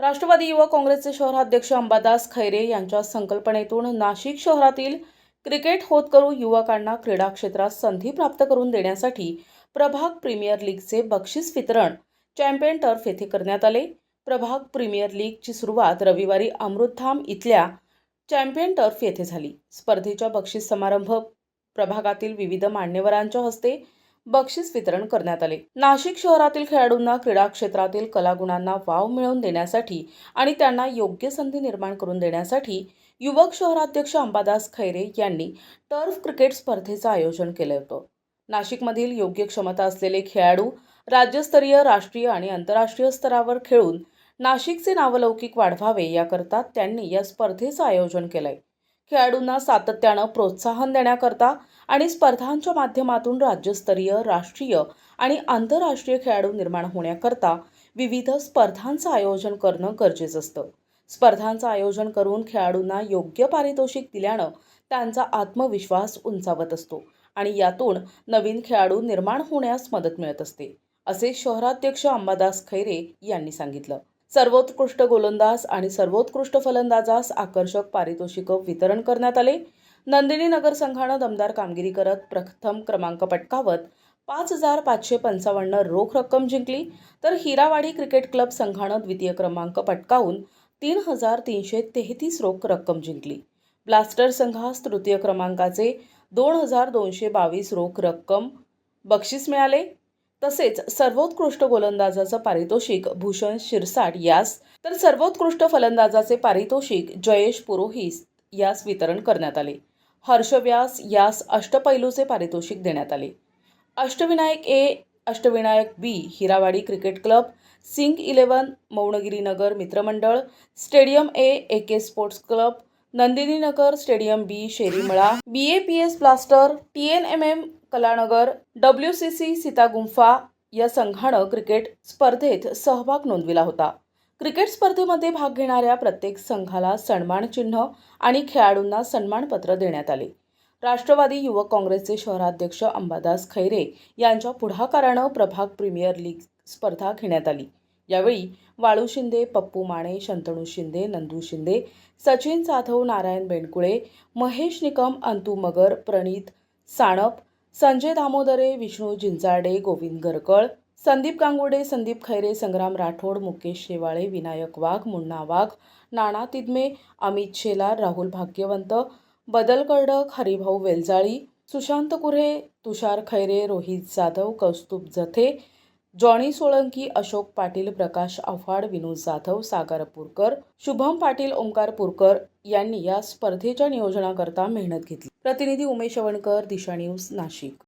राष्ट्रवादी युवक काँग्रेसचे शहराध्यक्ष अंबादास खैरे यांच्या संकल्पनेतून नाशिक शहरातील क्रिकेट होत करू युवकांना क्रीडा क्षेत्रात संधी प्राप्त करून देण्यासाठी प्रभाग प्रीमियर लीगचे बक्षीस वितरण चॅम्पियन टर्फ येथे करण्यात आले. प्रभाग प्रीमियर लीगची सुरुवात रविवारी अमृतधाम इथल्या चॅम्पियन टर्फ येथे झाली. स्पर्धेच्या बक्षीस समारंभ प्रभागातील विविध मान्यवरांच्या हस्ते बक्षीस वितरण करण्यात आले. नाशिक शहरातील खेळाडूंना क्रीडा क्षेत्रातील कलागुणांना वाव मिळवून देण्यासाठी आणि त्यांना योग्य संधी निर्माण करून देण्यासाठी युवक शहराध्यक्ष अंबादास खैरे यांनी टर्फ क्रिकेट स्पर्धेचं आयोजन केलं होतं. नाशिकमधील योग्य क्षमता असलेले खेळाडू राज्यस्तरीय राष्ट्रीय आणि आंतरराष्ट्रीय स्तरावर खेळून नाशिकचे नावलौकिक वाढवावे याकरता त्यांनी या स्पर्धेचं आयोजन केलंय. खेळाडूंना सातत्यानं प्रोत्साहन देण्याकरता आणि स्पर्धांच्या माध्यमातून राज्यस्तरीय राष्ट्रीय आणि आंतरराष्ट्रीय खेळाडू निर्माण होण्याकरता विविध स्पर्धांचं आयोजन करणं गरजेचं असतं. स्पर्धांचं आयोजन करून खेळाडूंना योग्य पारितोषिक दिल्यानं त्यांचा आत्मविश्वास उंचावत असतो आणि यातून नवीन खेळाडू निर्माण होण्यास मदत मिळत असते असे शहराध्यक्ष अंबादास खैरे यांनी सांगितलं. सर्वोत्कृष्ट गोलंदाज आणि सर्वोत्कृष्ट फलंदाजास आकर्षक पारितोषिकं वितरण करण्यात आले. नंदिनी नगर संघानं दमदार कामगिरी करत प्रथम क्रमांक पटकावत पाच हजार पाचशे पंचावन्न रोख रक्कम जिंकली. तर हिरावाडी क्रिकेट क्लब संघानं द्वितीय क्रमांक पटकावून तीन हजार तीनशे तेहतीस रोख रक्कम जिंकली. ब्लास्टर संघास तृतीय क्रमांकाचे दोन हजार दोनशे बावीस रोख रक्कम बक्षीस मिळाले. तसेच सर्वोत्कृष्ट गोलंदाजाचं पारितोषिक भूषण शिरसाट यास तर सर्वोत्कृष्ट फलंदाजाचे पारितोषिक जयेश पुरोहित यास वितरण करण्यात आले. हर्षव्यास यास अष्टपैलूचे पारितोषिक देण्यात आले. Ashtavinayak A Ashtavinayak B Hirawadi cricket club Singh eleven Mounagiri Nagar मित्रमंडळ stadium A A K sports club Nandininagar stadium B Sherimala B A P S blaster T N M M Kalanagar W C C Sitagumpha या संघानं cricket स्पर्धेत सहभाग नोंदविला होता. Cricket स्पर्धेमध्ये भाग घेणाऱ्या प्रत्येक संघाला सन्मान चिन्ह आणि खेळाडूंना सन्मानपत्र देण्यात आले. राष्ट्रवादी युवक काँग्रेसचे शहराध्यक्ष अंबादास खैरे यांच्या पुढाकारानं प्रभाग प्रीमियर लीग स्पर्धा घेण्यात आली. यावेळी वाळू शिंदे पप्पू माने शंतनू शिंदे नंदू शिंदे सचिन जाधव नारायण बेंडकुळे महेश निकम अंतू मगर प्रणित साणप संजय दामोदरे विष्णू जिंजाडे गोविंद गरकळ संदीप गांगुडे संदीप खैरे संग्राम राठोड मुकेश शेवाळे विनायक वाघ मुन्ना वाघ नाना तिदमे अमित शेलार राहुल भाग्यवंत बदल कर्डक हरिभाऊ वेलजाळी सुशांत कुरे तुषार खैरे रोहित जाधव कौस्तुभ जथे जॉनी सोळंकी अशोक पाटील प्रकाश आव्हाड विनोद जाधव सागर पुरकर शुभम पाटील ओंकार पुरकर यांनी या स्पर्धेच्या नियोजनाकरता मेहनत घेतली. प्रतिनिधी उमेश वणकर दिशा न्यूज नाशिक.